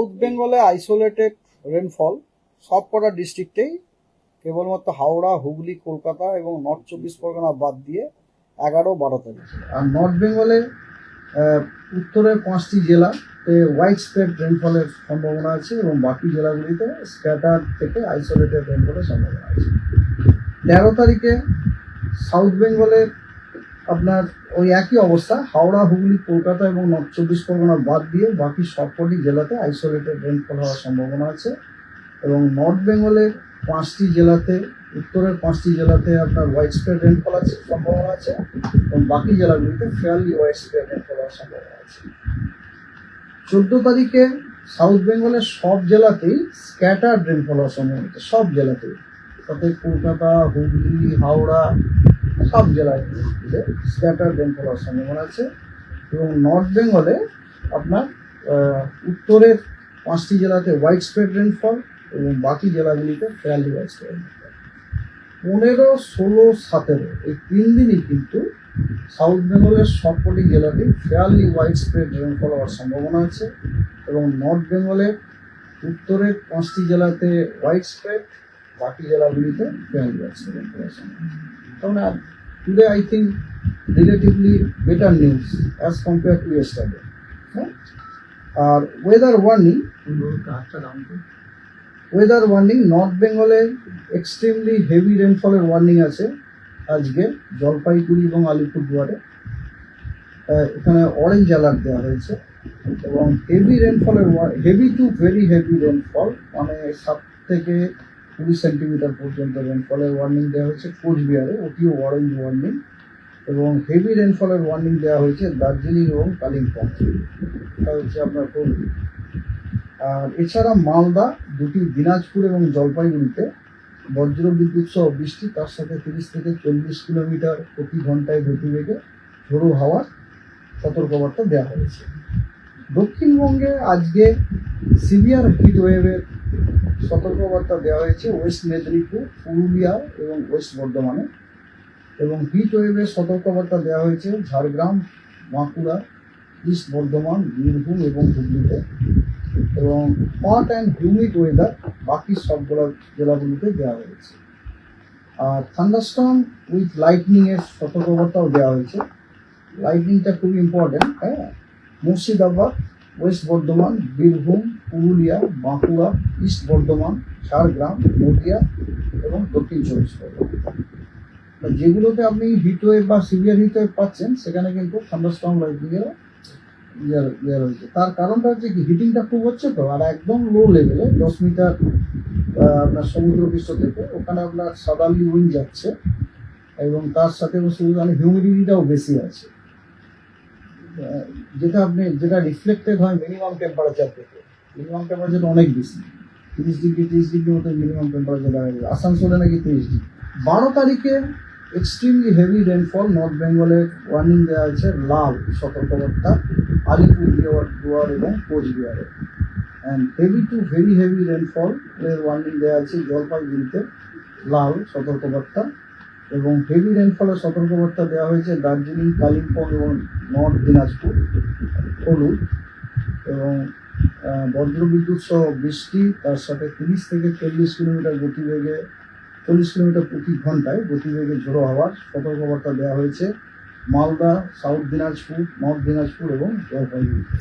South বেঙ্গলে isolated rainfall সব কটা ডিস্ট্রিক্টেই, কেবলমাত্র হাওড়া, হুগলি, কলকাতা এবং নর্থ চব্বিশ পরগনা বাদ দিয়ে এগারো, বারো তারিখ আর নর্থ বেঙ্গলে উত্তরের পাঁচটি জেলাতে হোয়াইট স্প্রেড রেনফলের সম্ভাবনা আছে এবং বাকি জেলাগুলিতে স্ক্যাটার থেকে আইসোলেটেড রেনফলের সম্ভাবনা আছে। তেরো তারিখে সাউথ বেঙ্গলের আপনার ওই একই অবস্থা, হাওড়া, হুগলি, কলকাতা এবং নর্থ চব্বিশ পরগনা বাদ দিয়ে বাকি সবকটি জেলাতে আইসোলেটেড রেনফল হওয়ার সম্ভাবনা আছে এবং নর্থ বেঙ্গলের পাঁচটি জেলাতে, উত্তরের পাঁচটি জেলাতে আপনার হোয়াইট স্প্রেড রেনফল আছে, সম্ভাবনা আছে এবং বাকি জেলাগুলিতে ফেয়ারলি হোয়াইট স্প্রেড রেনফল হওয়ার সম্ভাবনা আছে। চোদ্দ তারিখে সাউথ বেঙ্গলের সব জেলাতেই স্ক্যাটার্ড রেনফল হওয়ার সম্ভাবনা আছে, সব জেলাতেই। তাতে কলকাতা, হুগলি, হাওড়া সব জেলায় স্ক্যাটার রেনফল হওয়ার সম্ভাবনা আছে এবং নর্থ বেঙ্গলে আপনার উত্তরের পাঁচটি জেলাতে হোয়াইট স্প্রেড রেনফল এবং বাকি জেলাগুলিতে ফেয়ারলি হোয়াইট স্প্রেড রেনফল পনেরো, ষোলো, সতেরো, এই তিন দিনই কিন্তু সাউথ বেঙ্গলের সবকটি জেলাতে ফেয়ারলি হোয়াইট স্প্রেড রেনফল হওয়ার সম্ভাবনা আছে এবং নর্থ বেঙ্গলের উত্তরের পাঁচটি জেলাতে হোয়াইট স্প্রেড বাকি জেলাগুলিতে ফেয়ারলি হোয়াইট স্প্রেড রেনফল হওয়ার সম্ভাবনা তাহলে today I think relatively better news as compare to yesterday হ্যাঁ? আর weather warning weather warning north বেঙ্গলে এক্সট্রিমলি হেভি রেনফলের ওয়ার্নিং আছে আজকে জলপাইগুড়ি এবং আলিপুরদুয়ারে। এখানে অরেঞ্জ অ্যালার্ট দেওয়া হয়েছে এবং heavy রেনফলের heavy to very heavy rainfall মানে সাত থেকে কুড়ি সেন্টিমিটার পর্যন্ত রেনফলের ওয়ার্নিং দেওয়া হয়েছে কোচবিহারে ওটিও অরেঞ্জ ওয়ার্নিং এবং হেভি রেনফলের ওয়ার্নিং দেওয়া হয়েছে দার্জিলিং এবং কালিম্পং। এটা হচ্ছে আপনার হুগলি আর এছাড়া মালদা, দুটি দিনাজপুর এবং জলপাইগুড়িতে বজ্র বিদ্যুৎ সহ বৃষ্টি, তার সাথে তিরিশ থেকে চল্লিশ কিলোমিটার প্রতি ঘন্টায় গতিবেগে ঝোড়ো হাওয়ার সতর্কবার্তা দেওয়া হয়েছে। দক্ষিণবঙ্গে আজকে সিভিয়ার হিট ওয়েভের সতর্কবার্তা দেওয়া হয়েছে ওয়েস্ট মেদিনীপুর, পুরুলিয়া এবং ওয়েস্ট বর্ধমানে। এবং হিট ওয়েভের সতর্কবার্তা দেওয়া হয়েছে ঝাড়গ্রাম, বাঁকুড়া, ইস্ট বর্ধমান, বীরভূম এবং হুগলিতে। এবং হট অ্যান্ড হিউমিড ওয়েদার বাকি সবগুলো জেলাগুলিতে দেওয়া হয়েছে। আর থান্ডারস্টর্ম উইথ লাইটনিংয়ের সতর্কবার্তাও দেওয়া হয়েছে। লাইটনিংটা খুব ইম্পর্টেন্ট হ্যাঁ? মুর্শিদাবাদ, ওয়েস্ট বর্ধমান, বীরভূম, পুরুলিয়া, বাঁকুড়া, ইস্ট বর্ধমান, ঝাড়গ্রাম, নদিয়া এবং দক্ষিণ চব্বিশ পরগনা। যেগুলোতে আপনি হিট ওয়েভ বা সিভিয়ার হিট ওয়েভ পাচ্ছেন, সেখানে কিন্তু থান্ডারস্টর্ম লাইটনিংয়ের ইয়ে ইয়ে রয়েছে। তার কারণটা হচ্ছে কি হিটিংটা খুব হচ্ছে তো, আর একদম লো লেভেলে দশ মিটার আপনার সমুদ্র পৃষ্ঠ থেকে, ওখানে আপনার সাদালি উইন যাচ্ছে এবং তার সাথে সেখানে হিউমিডিটিটাও বেশি আছে। যেটা আপনি, যেটা রিফ্লেক্টেড হয় মিনিমাম টেম্পারেচার থেকে। মিনিমাম টেম্পারেচার অনেক বেশি। তিরিশ ডিগ্রি তিরিশ ডিগ্রি মতো মিনিমাম টেম্পারেচার দেখা যায়। আসানসোলে নাকি তিরিশ ডিগ্রি। বারো তারিখে এক্সট্রিমলি হেভি রেনফল নর্থ বেঙ্গলের ওয়ার্নিং দেওয়া হয়েছে লাল সতর্কবার্তা আলিপুরদুয়ার দুয়ার এবং কোচবিহারে। And heavy to very heavy rainfall এর ওয়ার্নিং দেওয়া আছে জলপাইগুড়িতে, লাল সতর্কবার্তা। এবং হেভি রেনফলের সতর্কবার্তা দেওয়া হয়েছে দার্জিলিং, কালিম্পং এবং নর্থ দিনাজপুর, হলুদ এবং বজ্রবিদ্যুৎ সহ বৃষ্টি, তার সাথে তিরিশ থেকে চল্লিশ কিলোমিটার গতিবেগে, চল্লিশ কিলোমিটার প্রতি ঘন্টায় গতিবেগে ঝোড়ো হওয়ার সতর্কবার্তা দেওয়া হয়েছে মালদা, সাউথ দিনাজপুর, নর্থ দিনাজপুর এবং জলপাইগুড়িতে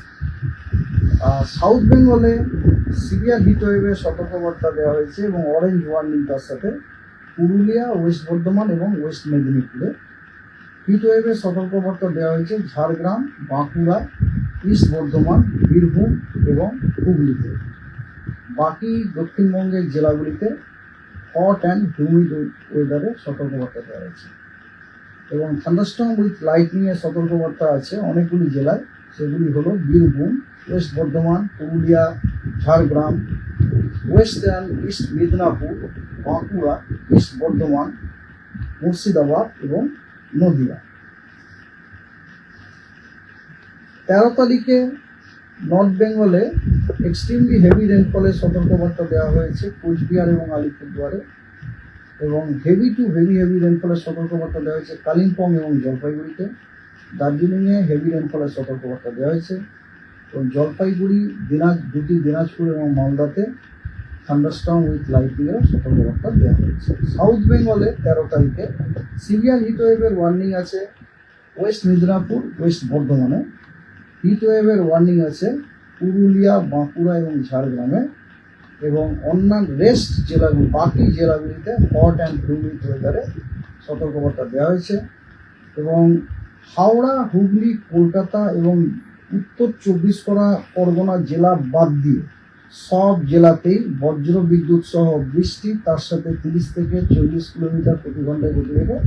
আর সাউথ বেঙ্গলে সিভিয়ার হিট ওয়েভের সতর্কবার্তা দেওয়া হয়েছে এবং অরেঞ্জ ওয়ার্নিং তার সাথে পুরুলিয়া, ওয়েস্ট বর্ধমান এবং ওয়েস্ট মেদিনীপুরে। হিট ওয়েভের সতর্কবার্তা দেওয়া হয়েছে ঝাড়গ্রাম, বাঁকুড়া, ইস্ট বর্ধমান, বীরভূম এবং হুগলিতে। বাকি দক্ষিণবঙ্গের জেলাগুলিতে হট অ্যান্ড হিউমিড ওয়েদারের সতর্কবার্তা দেওয়া হয়েছে। এবং থান্ডারস্টর্ম উইথ লাইটনিং এর সতর্কবার্তা আছে অনেকগুলি জেলায়। সেগুলি হলো Birbhum, west Bardhaman, Purulia, Jhargram west and east Medinipur Bankura east Bardhaman Murshidabad এবং নদিয়া তেরো তারিখে নর্থ বেঙ্গলে এক্সট্রিমলি হেভি রেনফলের সতর্কবার্তা দেওয়া হয়েছে কোচবিহার এবং আলিপুরদুয়ারে। এবং হেভি টু হেভি হেভি রেনফলের সতর্কবার্তা দেওয়া হয়েছে কালিম্পং এবং জলপাইগুড়িতে। দার্জিলিংয়ে হেভি রেনফলের সতর্কবার্তা দেওয়া হয়েছে। ওই জলপাইগুড়ি, দিনাজ দুটি দিনাজপুর এবং মালদাতে থান্ডারস্টর্ম উইথ লাইট লাইটিংয়ের সতর্কবার্তা দেওয়া হয়েছে। সাউথ বেঙ্গলে তেরো তারিখে সিভিয়ার হিট ওয়েভের ওয়ার্নিং আছে ওয়েস্ট মিদনাপুর ওয়েস্ট বর্ধমানে হিট ওয়েভের ওয়ার্নিং আছে পুরুলিয়া বাঁকুড়া এবং ঝাড়গ্রামে এবং অন্যান্য রেস্ট জেলাগুলি, বাকি জেলাগুলিতে হট অ্যান্ড হিউমিড ওয়েদারে সতর্কবার্তা দেওয়া হয়েছে। এবং হাওড়া, হুগলি, কলকাতা এবং উত্তর চব্বিশ পরগনা জেলা বাদ দিয়ে সব জেলাতেই বজ্র বিদ্যুৎ সহ বৃষ্টি, তার সাথে তিরিশ থেকে চল্লিশ কিলোমিটার প্রতি ঘন্টায় গতিবেগে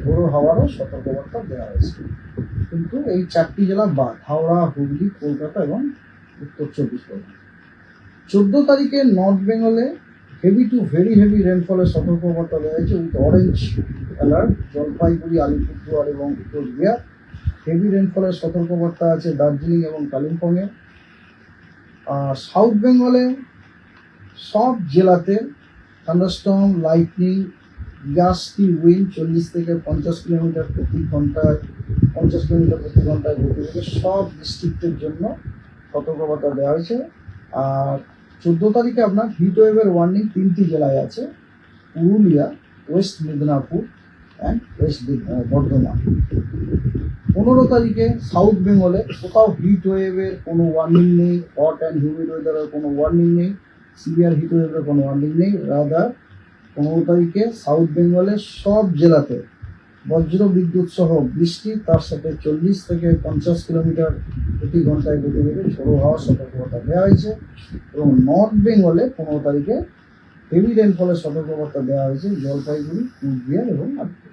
ঝোড়ো হাওয়ারও সতর্কবার্তা দেওয়া হয়েছে। কিন্তু এই চারটি জেলা বাদ, হাওড়া, হুগলি, কলকাতা এবং উত্তর চব্বিশ পরগনা। চোদ্দ তারিখে নর্থ বেঙ্গলে হেভি টু ভেরি হেভি রেনফলের সতর্কবার্তা দেওয়া হয়েছে with orange alert Jalpaiguri, Alipurduar এবং কোচবিহার হেভি রেনফলের সতর্কবার্তা আছে দার্জিলিং এবং কালিম্পংয়ে। সাউথ বেঙ্গলে সব জেলাতে থান্ডারস্টর্ম লাইটনিং গাস্টি উইন্ড চল্লিশ থেকে পঞ্চাশ কিলোমিটার প্রতি ঘন্টায়, পঞ্চাশ কিলোমিটার প্রতি ঘন্টায় গতিবেগে সব ডিস্ট্রিক্টের জন্য সতর্কবার্তা দেওয়া হয়েছে। আর চোদ্দ তারিখে আপনার হিট ওয়েভের ওয়ার্নিং তিনটি জেলায় আছে। Purulia west Midnapore and west Bardhaman পনেরো তারিখে সাউথ বেঙ্গলে কোথাও হিট ওয়েভের কোনো ওয়ার্নিং নেই হট অ্যান্ড হিউমিড ওয়েদারের কোনো ওয়ার্নিং নেই সিভিয়ার হিট ওয়েভের কোনো ওয়ার্নিং নেই রাদার পনেরো তারিখে সাউথ বেঙ্গলের সব জেলাতে বজ্র বিদ্যুৎ সহ বৃষ্টি, তার সাথে চল্লিশ থেকে পঞ্চাশ কিলোমিটার প্রতি ঘন্টায় গতিবেগে ঝোড়ো হওয়ার সতর্কবার্তা দেওয়া হয়েছে এবং নর্থ বেঙ্গলে পনেরো তারিখে হেভি রেনফলের সতর্কবার্তা দেওয়া হয়েছে জলপাইগুড়ি, কুচবিহার এবং আলিপুর